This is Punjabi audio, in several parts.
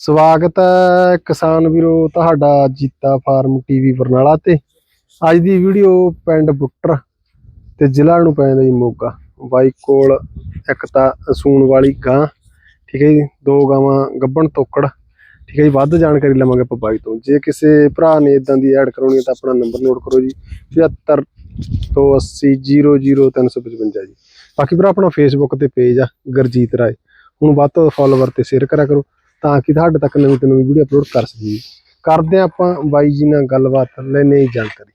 ਸਵਾਗਤ ਹੈ ਕਿਸਾਨ ਵੀਰੋ ਤੁਹਾਡਾ ਜੀਤਾ ਫਾਰਮ ਟੀਵੀ ਬਰਨਾਲਾ ਤੇ। ਅੱਜ ਦੀ ਵੀਡੀਓ ਪਿੰਡ ਬੁੱਟਰ ਤੇ ਜ਼ਿਲ੍ਹਾ ਨੂੰ ਪੈਂਦਾ ਜੀ ਮੋਗਾ ਬਾਈ ਕੋਲ ਇੱਕ ਤਾਂ ਸੂਣ ਵਾਲੀ ਗਾਂ, ਠੀਕ ਹੈ ਜੀ, ਦੋ ਗਾਵਾਂ ਗੱਬਣ ਤੋਕੜ, ਠੀਕ ਹੈ ਜੀ, ਵੱਧ ਜਾਣਕਾਰੀ ਲਵਾਂਗੇ ਆਪਾਂ ਬਾਈ ਤੋਂ। ਜੇ ਕਿਸੇ ਭਰਾ ਨੇ ਇਦਾਂ ਦੀ ਐਡ ਕਰਾਉਣੀ ਹੈ ਤਾਂ ਆਪਣਾ ਨੰਬਰ ਨੋਟ ਕਰੋ ਜੀ 75 ਤੋਂ 80 00355 ਜੀ। ਬਾਕੀ ਭਰਾ, ਆਪਣਾ ਫੇਸਬੁੱਕ ਤੇ ਪੇਜ ਆ, ਗਰਜੀਤ ਰਾਏ। ਹੁਣ ਵੱਧ ਤੋਂ ਫੋਲੋਵਰ ਤੇ ਸ਼ੇਅਰ ਕਰਿਆ ਕਰੋ। ਤਾਂ ਕਿ ਤੁਹਾਡੇ ਤੱਕ ਨਵੀਂ ਤੋਂ ਨਵੀਂ ਵੀਡੀਓ ਅਪਲੋਡ ਕਰ ਸਕੀਏ। ਕਰਦੇ ਆਪਾਂ ਬਾਈ ਜੀ ਨਾਲ ਗੱਲਬਾਤ ਲੈਣੇ ਜਾਣਕਾਰੀ।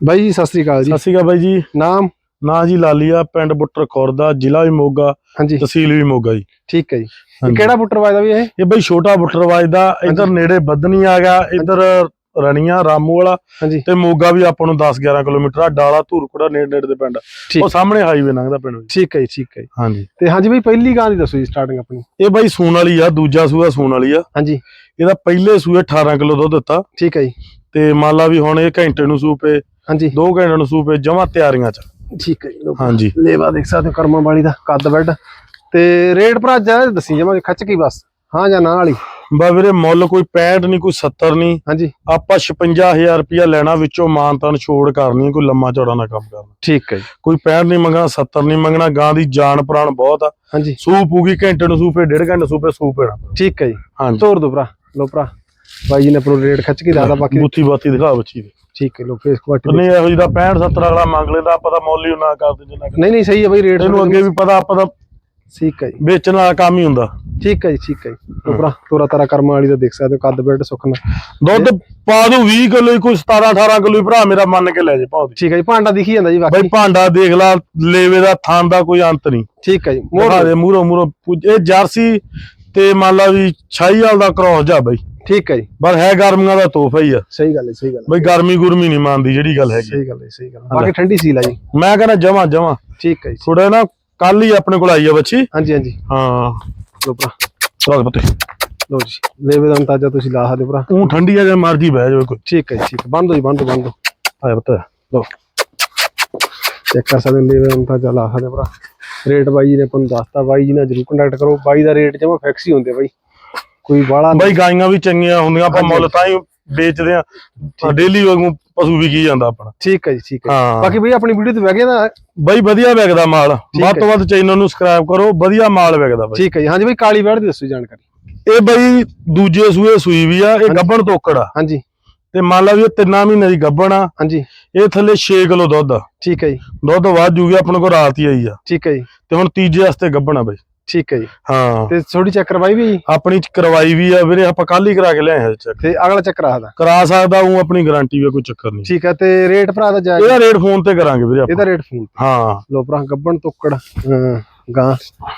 ਬਾਈ ਜੀ ਸਤਿ ਸ੍ਰੀ ਅਕਾਲ ਜੀ। ਸਤਿ ਸ਼੍ਰੀ ਅਕਾਲ ਬਾਈ ਜੀ। ਨਾਮ? ਨਾਂ ਜੀ ਲਾਲੀਆ ਪਿੰਡ ਬੁੱਟਰ ਖੁਰਦਾ ਜ਼ਿਲ੍ਹਾ ਵੀ ਮੋਗਾ ਤਹਿਸੀਲ ਵੀ ਮੋਗਾ ਜੀ। ਠੀਕ ਹੈ ਜੀ। ਕਿਹੜਾ ਬੁੱਟਰ ਵਾਜਦਾ ਵੀ ਇਹ? ਇਹ ਬਾਈ ਛੋਟਾ ਬੁੱਟਰ ਵਾਜਦਾ ਇੱਧਰ। ਨੇੜੇ ਬੱਦਨੀ ਆ ਗਿਆ ਇੱਧਰ ਰਣੀਆਂ ਰਾਮੂ ਵਾਲਾ ਹਾਂਜੀ। ਤੇ ਮੋਗਾ ਵੀ ਆਪਾਂ ਨੂੰ 10 11 ਕਿਲੋਮੀਟਰ ਆ ਡਾਲਾ ਧੂਰਕੁੜਾ ਨੇੜੇ ਨੇੜੇ ਦੇ ਪਿੰਡ। ਉਹ ਸਾਹਮਣੇ ਹਾਈਵੇ ਲੰਘਦਾ ਪਿੰਡ ਵੀ ਠੀਕ ਹੈ ਜੀ ਠੀਕ ਹੈ। ਹਾਂਜੀ। ਤੇ ਹਾਂਜੀ ਬਾਈ ਪਹਿਲੀ ਗਾਂ ਦੀ ਦੱਸੋ ਜੀ ਸਟਾਰਟਿੰਗ ਆਪਣੀ। ਇਹ ਬਾਈ ਸੂਣ ਵਾਲੀ ਆ ਦੂਜਾ ਸੂਆ ਸੂਣ ਵਾਲੀ ਆ। ਹਾਂਜੀ। ਇਹਦਾ ਪਹਿਲੇ ਸੂਏ 18 ਕਿਲੋ ਦੁੱਧ ਦਿੱਤਾ। ਠੀਕ ਹੈ ਜੀ। ਤੇ ਮੰਨ ਲਾ ਵੀ ਹੁਣ ਇਹ ਘੰਟੇ ਨੂੰ ਸੂਪੇ ਹਾਂਜੀ। 2 ਘੰਟੇ ਨੂੰ ਸੂਪੇ ਜਮਾ ਤਿਆਰੀਆਂ ਚ। ਠੀਕ ਹੈ ਜੀ। ਹਾਂਜੀ। ਲੇਵਾ ਦੇਖ ਸਕਦੇ ਹੋ ਕਰਮਾਂ ਵਾਲੀ ਦਾ ਕੱਦ ਬੈੱਡ। ਤੇ ਰੇਟ ਭਰਾ ਜਾ ਦੱਸੀ ਜਮਾ ਖੱਚ ਕੀ ਬਸ। ਹਾਂ ਜਾਂ ਨਾ ਵਾਲੀ। ਬਾ ਵੀਰੇ ਮੁੱਲ ਕੋਈ 65 ਨਹੀਂ ਕੋਈ 70 ਨਹੀਂ ਹਾਂਜੀ। ਆਪਾਂ 56000 ਰੁਪਇਆ ਲੈਣਾ ਵਿੱਚੋਂ ਮਾਨਤਾਨ ਛੋੜ ਕਰਨੀ ਕੋਈ ਲੰਮਾ ਚੌੜਾ ਨਾ ਕੰਮ ਕਰਨਾ। ਠੀਕ ਹੈ ਜੀ। ਕੋਈ 65 ਨਹੀਂ ਮੰਗਣਾ 70 ਨਹੀਂ ਮੰਗਣਾ ਗਾਂ ਦੀ ਜਾਨ ਪ੍ਰਾਣ ਬਹੁਤ ਆ। ਹਾਂਜੀ। ਸੂਪ ਹੋਊਗੀ ਘੰਟੇ ਨੂੰ ਸੂਪੇ ਡੇਢ ਘੰਟੇ ਸੂਪੇ ਸੂਪ ਪੈਣਾ ਠੀਕ ਹੈ ਜੀ। ਹਾਂਜੀ। ਤੋਰ ਦੋ ਭਰਾ ਲੋ ਭਰਾ। ਬਾਈ ਜੀ ਨੇ ਆਪਣਾ ਰੇਟ ਖੱਚ ਕੇ ਦੱਸਦਾ ਬਾਕੀ। ਬੁੱਥੀ ਬਾਤੀ ਦਿਖਾ ਬੱਚੀ ਦੀ। ਠੀਕ ਹੈ ਲੋ ਫੇਸ ਕੁਆਲਿਟੀ ਨਹੀਂ ਇਹੋ ਜਿਹਦਾ 65 70 ਅਗਲਾ ਮੰਗ ਲੈਂਦਾ ਆਪਾਂ ਤਾਂ ਮੁੱਲ ਹੀ ਨਾ ਕਰਦੇ ਜਿੰਨਾ ਨਹੀਂ ਨਹੀਂ ਸਹੀ ਹੈ ਬਾਈ ਰੇਟ ਇਹਨੂੰ ਅੱਗੇ ਵੀ ਪਤਾ ਆਪਾਂ ਤਾਂ ਠੀਕ ਹੈ ਜੀ। ਵੇਚਣ ਵਾਲਾ ਕੰਮ ਹੀ ਹੁੰਦਾ। ਠੀਕ ਹੈ ਜੀ ਠੀਕ ਹੈ ਜੀ। ਤੋਰਾ ਤਾਰਾ ਕਰਮਾਂ ਵਾਲੀ ਦਾ ਦੇਖ ਸਕਦੇ ਹੋ ਕੱਦ ਬੈੱਡ ਸੁਖਨਾ ਦੁੱਧ ਪਾ ਦੂ 20 ਕਿਲੋ ਕੋਈ 17 18 ਕਿਲੋ ਹੀ ਭਰਾ ਮੇਰਾ ਮੰਨ ਕੇ ਲੈ ਜੇ ਭਾਉ ਠੀਕ ਹੈ ਜੀ ਭਾਂਡਾ ਦਿਖੀ ਜਾਂਦਾ ਜੀ ਬਈ ਬਾਕੀ ਭਾਂਡਾ ਦੇਖ ਲਾ ਲੇਵੇ ਦਾ ਥਾਂ ਦਾ ਕੋਈ ਅੰਤ ਨਹੀਂ। ਠੀਕ ਹੈ ਜੀ ਮੋੜ ਦੇ ਮੂਰੋ ਮੂਰੋ ਇਹ ਜਰਸੀ ਤੇ ਮੰਨ ਲਾ ਵੀ ਛਾਈਵਾਲ ਦਾ ਕ੍ਰੋਸ ਜਾ ਬਈ। ਠੀਕ ਹੈ ਜੀ। ਪਰ ਹੈ ਗਰਮੀਆਂ ਦਾ ਤੋਹਫਾ ਹੀ ਆ। ਸਹੀ ਗੱਲ ਹੈ ਸਹੀ ਗੱਲ ਹੈ। ਬਈ ਗਰਮੀ ਗੁਰਮੀ ਨਹੀਂ ਮੰਨਦੀ ਜਿਹੜੀ ਗੱਲ ਹੈਗੀ। ਸਹੀ ਗੱਲ ਹੈ ਸਹੀ ਗੱਲ। ਬਾਕੀ ਠੰਡੀ ਸੀਲ ਆ ਜੀ। ਮੈਂ ਕਹਿੰਦਾ ਜਮਾ ਜਮਾ। ਠੀਕ ਹੈ ਜੀ। ਥੋੜਾ ਨਾ ਕੱਲ ਹੀ ਆਪਣੇ ਕੋਲ ਆਈ ਆ ਬੱਚੀ। ਹਾਂਜੀ ਹਾਂਜੀ। ਹਾਂ। ਲੋ ਭਰਾ। ਚਲ ਪਤੇ ਲੋ ਜੀ ਲੈਵੇ ਦਾ ਅੰਤਾਜਾ ਤੁਸੀਂ ਲਾ ਸਕਦੇ ਭਰਾ। ਉਹ ਠੰਡੀ ਆ ਜੇ ਮਰਜ਼ੀ ਬਹਿ ਜਾਵੇ ਕੋਈ। ਠੀਕ ਹੈ ਠੀਕ ਬੰਦ ਹੋ ਜੀ ਬੰਦ ਬੰਦ। ਆਇਆ ਪਤਾ ਲੋ ਚੈੱਕ ਕਰ ਸਕਦੇ ਲੈਵੇ ਦਾ ਅੰਤਾਜਾ ਲਾ ਸਕਦੇ ਭਰਾ। ਰੇਟ ਬਾਈ ਜੀ ਨੇ ਆਪਾਂ ਨੂੰ ਦੱਸਤਾ। ਬਾਈ ਜੀ ਨਾਲ ਜਰੂਰ ਕੰਟੈਕਟ ਕਰੋ। ਬਾਈ ਦਾ ਰੇਟ ਜਮਾ ਫਿਕਸ ਹੀ ਹੁੰਦੇ ਬਾਈ। ਕੋਈ ਬਾਹਲਾ ਬਈ ਗਾਈਆਂ ਵੀ ਚੰਗੀਆਂ ਹੁੰਦੀਆਂ ਆਪਾਂ ਮੁੱਲ ਤਾਂ ਹੀ ਵੇਚਦੇ ਆ। ਡੇਲੀ ਵਾਂਗੂ ਪਸ਼ੂ ਵਿਕੀ ਜਾਂਦਾ ਆਪਣਾ। ਠੀਕ ਹੈ ਜੀ ਠੀਕ ਹੈ। ਹਾਂ। ਬਾਕੀ ਬਈ ਆਪਣੀ ਵੀਡੀਓ ਤੇ ਗਿਆ ਨਾ। ਬਈ ਵਧੀਆ ਵਿਕਦਾ ਮਾਲ। ਵੱਧ ਤੋਂ ਵੱਧ ਚੈਨਲ ਨੂੰ ਸਬਸਕ੍ਰਾਈਬ ਕਰੋ ਵਧੀਆ ਮਾਲ ਵਿਕਦਾ ਬਈ। ਠੀਕ ਹੈ ਜੀ। ਹਾਂਜੀ ਬਈ ਕਾਲੀ ਬੈੜ ਦੀ ਦੱਸੋ ਜੀ ਜਾਣਕਾਰੀ। ਇਹ ਬਈ ਦੂਜੇ ਸੂਏ ਸੂਈ ਵੀ ਆ ਇਹ ਗੱਬਣ ਤੋਕੜ ਆ। ਹਾਂਜੀ। ਤੇ ਮੰਨ ਲਾ ਵੀ ਇਹ ਤਿੰਨਾਂ ਮਹੀਨੇ ਦੀ ਗੱਬਣ ਆ। ਹਾਂਜੀ। ਇਹ ਥੱਲੇ 6 ਕਿਲੋ ਦੁੱਧ ਆ। ਠੀਕ ਹੈ ਜੀ। ਦੁੱਧ ਵੱਧ ਜੂਗੀ ਆਪਣੇ ਕੋਲ ਰਾਤ ਹੀ ਆਈ ਆ। ਠੀਕ ਹੈ ਜੀ। ਤੇ ਹੁਣ ਤੀਜੇ ਵਾਸਤੇ ਗੱਬਣ ਆ ਬਈ। ਠੀਕ ਹੈ ਜੀ। ਹਾਂ। ਤੇ ਥੋੜੀ ਚੈੱਕ ਕਰਵਾਈ ਵੀ ਆਪਣੀ ਕਰਵਾਈ ਵੀ ਆ ਵੀਰੇ ਆਪਾਂ ਕੱਲ ਹੀ ਕਰਾ ਕੇ ਲਿਆਏ ਹਾਂ ਚੈੱਕ ਤੇ ਅਗਲਾ ਚੈੱਕ ਕਰਾ ਦਾ ਕਰਾ ਸਕਦਾ ਉਹ ਆਪਣੀ ਗਾਰੰਟੀ ਵੀ ਕੋਈ ਚੱਕਰ ਨਹੀਂ। ਠੀਕ ਹੈ ਤੇ ਰੇਟ ਭਰਾ ਦਾ ਜਾਇਜ਼? ਇਹਦਾ ਰੇਟ ਫੋਨ ਤੇ ਕਰਾਂਗੇ ਵੀਰੇ ਆਪਾਂ। ਇਹਦਾ ਰੇਟ ਫੋਨ ਹਾਂ। ਲੋ ਭਰਾ ਗੱਬਣ ਤੋਕੜ ਹਾਂ, ਗਾਂ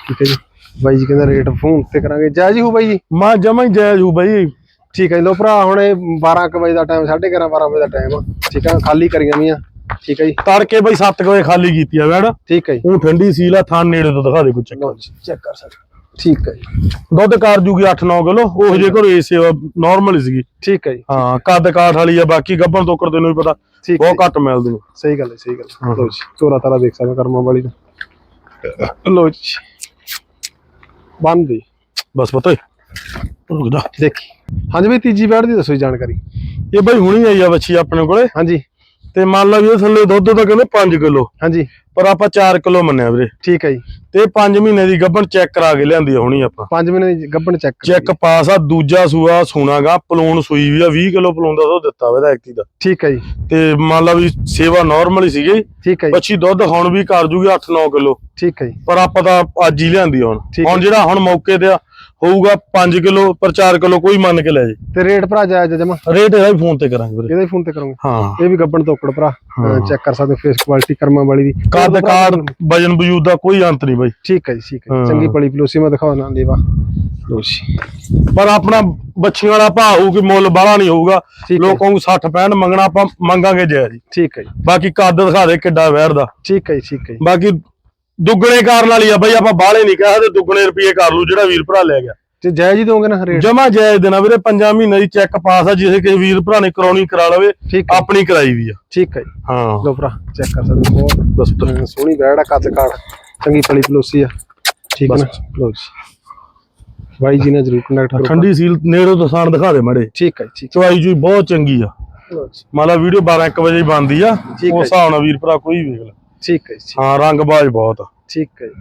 ਠੀਕ ਹੈ ਜੀ। ਬਾਈ ਜੀ ਕਹਿੰਦਾ ਰੇਟ ਫੋਨ ਤੇ ਕਰਾਂਗੇ। ਜਾਇਜ਼ ਹੀ ਹੋ ਬਾਈ ਜੀ? ਮੈਂ ਜਮਾ ਹੀ ਜਾਇਜ਼ ਹੂ ਬਈ। ਠੀਕ ਹੈ ਲੋ ਭਰਾ ਹੁਣ ਇਹ 12 ਕੁ ਵਜੇ ਦਾ ਟਾਈਮ 11:30 12 ਵਜੇ ਦਾ ਟਾਈਮ ਆ। ਠੀਕ ਹੈ ਖਾਲੀ ਕਰੀਆਂ ਵੀਆਂ ਠੀਕ ਹੈ ਜੀ। ਤੜਕੇ ਬਈ 7 ਵਜੇ ਖਾਲੀ ਕੀਤੀ ਆ ਵੈੜ ਠੀਕ ਹੈ ਜੀ। ਉਹ ਠੰਡੀ ਸੀਲ ਆ ਥਾਂ ਨੇੜੇ ਤੋਂ ਦਿਖਾ ਦੇ ਕੋਈ ਚੱਕਰ ਚੈੱਕ ਕਰ ਸਕਦੇ। ਠੀਕ ਹੈ ਜੀ। ਦੁੱਧ ਕਰ ਜੂਗੀ 8-9 ਕਿਲੋ ਉਹ ਜੇ ਘਰੋਂ ਇਹ ਸੇਵਾ ਨਾਰਮਲ ਹੀ ਸੀਗੀ। ਠੀਕ ਹੈ ਜੀ। ਹਾਂ ਕੱਦ ਕਾਠ ਵਾਲੀ ਆ ਬਾਕੀ ਗੱਬਣ ਤੋਕੜ ਤੈਨੂੰ ਵੀ ਪਤਾ ਬਹੁਤ ਘੱਟ ਮਿਲਦੀ ਨੇ ਸਹੀ ਗੱਲ ਹੈ ਸਹੀ ਗੱਲ। ਲਓ ਜੀ ਤੋਰਾ ਤਾਰਾ ਦੇਖ ਸਕਦੇ ਕਰਮਾਂ ਵਾਲੀ ਦਾ। ਲਓ ਜੀ। ਬੰਦ ਦੀ ਬਸ ਪਤਾ ਹੀ ਰੁਕ ਜਾ। ਦੇਖੀ। ਹਾਂਜੀ ਬਈ ਤੀਜੀ ਬੈੜ ਦੀ ਦੱਸੋ ਜਾਣਕਾਰੀ। ਇਹ ਬਈ ਹੁਣੀ ਆਈ ਆ ਬੱਚੀ ਆਪਣੇ ਕੋਲੇ। ਹਾਂਜੀ। ਤੇ ਮੰਨ ਲਾ ਵੀ ਇਹ ਥੱਲੇ ਦੁੱਧ ਤਾਂ ਕਹਿੰਦੇ 5 ਕਿਲੋ। ਹਾਂਜੀ। ਪਰ ਆਪਾਂ 4 ਕਿਲੋ ਮੰਨਿਆ ਵੀਰੇ। ਠੀਕ ਹੈ ਜੀ। ਤੇ 5 ਮਹੀਨੇ ਦੀ ਗੱਬਣ ਚੈੱਕ ਕਰਾ ਕੇ ਲਿਆਂਦੀ ਹੁਣੀ ਆਪਾਂ। 5 ਮਹੀਨੇ ਦੀ ਗੱਬਣ ਚੈੱਕ ਚੈੱਕ ਪਾਸ ਆ ਦੂਜਾ ਸੂਆ ਸੋਨਾਗਾ ਪਲੂਣ ਸੂਈ ਵੀ ਆ 20 ਕਿਲੋ ਪਲੂਣ ਦਾ ਦੁੱਧ ਦਿੱਤਾ ਵਾ ਐਕਟੀ ਦਾ। ਠੀਕ ਹੈ ਜੀ। ਤੇ ਮੰਨ ਲਾ ਵੀ ਸੇਵਾ ਨਾਰਮਲ ਹੀ ਸੀਗੀ। ਠੀਕ ਹੈ ਜੀ। ਬੱਚੀ ਦੁੱਧ ਹੁਣ ਵੀ ਕਰ ਜੂਗੀ 8-9 ਕਿਲੋ। ਠੀਕ ਹੈ ਜੀ। ਪਰ ਆਪਾਂ ਤਾਂ ਅੱਜ ਹੀ ਲਿਆਂਦੀ ਹੁਣ। ਹੁਣ ਜਿਹੜਾ ਹੁਣ ਮੌਕੇ ਤੇ ਆ ਹੋਊਗਾ 5 ਕਿਲੋ ਪਰ 4 ਕਿਲੋ ਕੋਈ ਮੰਨ ਕੇ ਲੈ ਜੇ। ਤੇ ਰੇਟ ਭਰਾ ਜਾਇਜ਼ ਜਮਾ? ਰੇਟ ਇਹਦਾ ਵੀ ਫੋਨ ਤੇ ਕਰਾਂਗੇ ਵੀਰੇ। ਇਹਦਾ ਹੀ ਫੋਨ ਤੇ ਕਰੋਗੇ। ਹਾਂ। ਇਹ ਵੀ ਗੱਬਣ ਤੋਕੜ ਭਰਾ। ਚੈੱਕ ਕਰ ਸਕਦੇ ਫੇਸ ਕੁਆਲਿਟੀ ਕਰਮਾਂ ਵਾਲੀ ਦੀ। ਕੱਦ ਕਾੜ ਵਜਨ ਵਜੂਦ ਦਾ ਕੋਈ ਅੰਤ ਨਹੀਂ ਬਾਈ। ਠੀਕ ਹੈ ਜੀ ਠੀਕ ਹੈ। ਚੰਗੀ ਪਲੀ ਪਲੋਸੀ ਮੈਂ ਦਿਖਾਉ ਨਾ ਲੇਵਾ ਜੀ। ਪਰ ਆਪਣਾ ਬੱਚੀਆਂ ਵਾਲਾ ਭਾਅ ਹੋਊ ਕਿ ਮੁੱਲ ਬਾਹਲਾ ਨਹੀਂ ਹੋਊਗਾ ਲੋਕਾਂ ਨੂੰ 60 65 ਮੰਗਣਾ ਆਪਾਂ ਮੰਗਾਂਗੇ ਜੈ ਜੀ ਠੀਕ ਹੈ ਜੀ। ਬਾਕੀ ਕੱਦ ਦਿਖਾ ਦੇ ਕਿੱਡਾ ਵਹਿਰ ਦਾ। ਠੀਕ ਹੈ ਜੀ ਠੀਕ ਹੈ ਬਾਕੀ ਦੁੱਗਣੇ ਕਾਰਨ ਵਾਲੀ ਆ ਬਈ ਆਪਾਂ ਬਾਹਲੇ ਨਹੀਂ ਕਹਿਆ ਤੇ ਦੁੱਗਣੇ ਰੁਪਏ ਕਰ ਲੂ ਜਿਹੜਾ ਵੀਰ ਭਰਾ ਲੈ ਗਿਆ। ਤੇ ਜਾਇਜ਼ ਹੀ ਦੋਗੇ ਨਾ ਰੇਟ ਜਮਾ ਜਾਇਜ਼ ਦੇਣਾ ਵੀਰੇ ਪੰਜਾਂ ਮਹੀਨੇ ਦੀ ਚੈੱਕ ਪਾਸ ਆ ਜਿਸੇ ਕਿਸੇ ਵੀਰ ਭਰਾ ਨੇ ਕਰਾਉਣੀ ਕਰਾ ਲਵੇ ਠੀਕ ਹੈ। ਆਪਣੀ ਕਰਾਈ ਵੀ ਆ। ਠੀਕ ਹੈ ਜੀ। ਹਾਂ। ਲਓ ਭਰਾ ਚੈੱਕ ਕਰ ਸਕਦੇ ਹੋ। ਬਹੁਤ ਬਸ ਅਹ ਸੋਹਣੀ ਬੈੜ ਆ ਕੱਦ ਕਾਠ। ਚੰਗੀ ਪਲੀ ਪਲੋਸੀ ਆ। ਠੀਕ ਹੈ ਨਾ। ਲਓ ਜੀ। ਬਾਈ ਜੀ ਨਾਲ ਜਰੂਰ ਕੰਟੈਕਟ ਕਰੋ। ਠੰਡੀ ਸੀਲ ਨੇੜੋਂ ਤੋਂ ਸਾਨ ਦਿਖਾ ਦੇ ਮੜੇ। ਠੀਕ ਹੈ ਜੀ, ਠੀਕ ਚਵਾਈ ਜੂਈ ਬਹੁਤ ਚੰਗੀ ਆ। ਹੈ ਜੀ, ਮੰਨ ਲਾ ਵੀਡੀਓ 12 1 ਵਜੇ ਹੀ ਬਣਦੀ ਆ। ਠੀਕ ਹੈ ਉਸ ਹਿਸਾਬ ਨਾਲ ਵੀਰ ਭਰਾ ਕੋਈ ਵੀ ਵੇਖ ਲੈ। ਠੀਕ ਹੈ ਜੀ, ਹਾਂ ਰੰਗ ਬਾਜ ਬਹੁਤ ਆ। ਠੀਕ ਹੈ ਜੀ।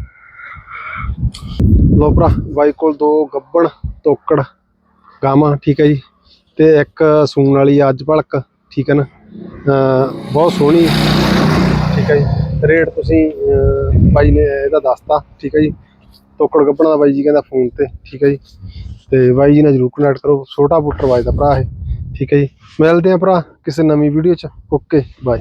ਲਓ ਭਰਾ ਬਾਈ ਕੋਲ ਦੋ ਗੱਬਣ ਤੋਕੜ ਗਾਵਾਂ ਠੀਕ ਹੈ ਜੀ। ਤੇ ਇੱਕ ਸੂਣ ਵਾਲੀ ਅੱਜ ਭਲਕ ਠੀਕ ਹੈ ਨਾ? ਬਹੁਤ ਸੋਹਣੀ ਠੀਕ ਹੈ ਜੀ। ਰੇਟ ਤੁਸੀਂ ਬਾਈ ਨੇ ਇਹਦਾ ਦੱਸਤਾ ਠੀਕ ਹੈ ਜੀ। ਤੋਕੜ ਗੱਬਣ ਦਾ ਬਾਈ ਜੀ ਕਹਿੰਦਾ ਫੋਨ ਤੇ ਠੀਕ ਹੈ ਜੀ। ਤੇ ਬਾਈ ਜੀ ਨਾਲ ਜਰੂਰ ਕਨੈਕਟ ਕਰੋ ਛੋਟਾ ਬੁੱਟਰ ਬਾਈ ਦਾ ਭਰਾ ਹੈ ਠੀਕ ਹੈ ਜੀ। ਮਿਲਦੇ ਆ ਭਰਾ ਕਿਸੇ ਨਵੀਂ ਵੀਡੀਓ ਚ। Okay bye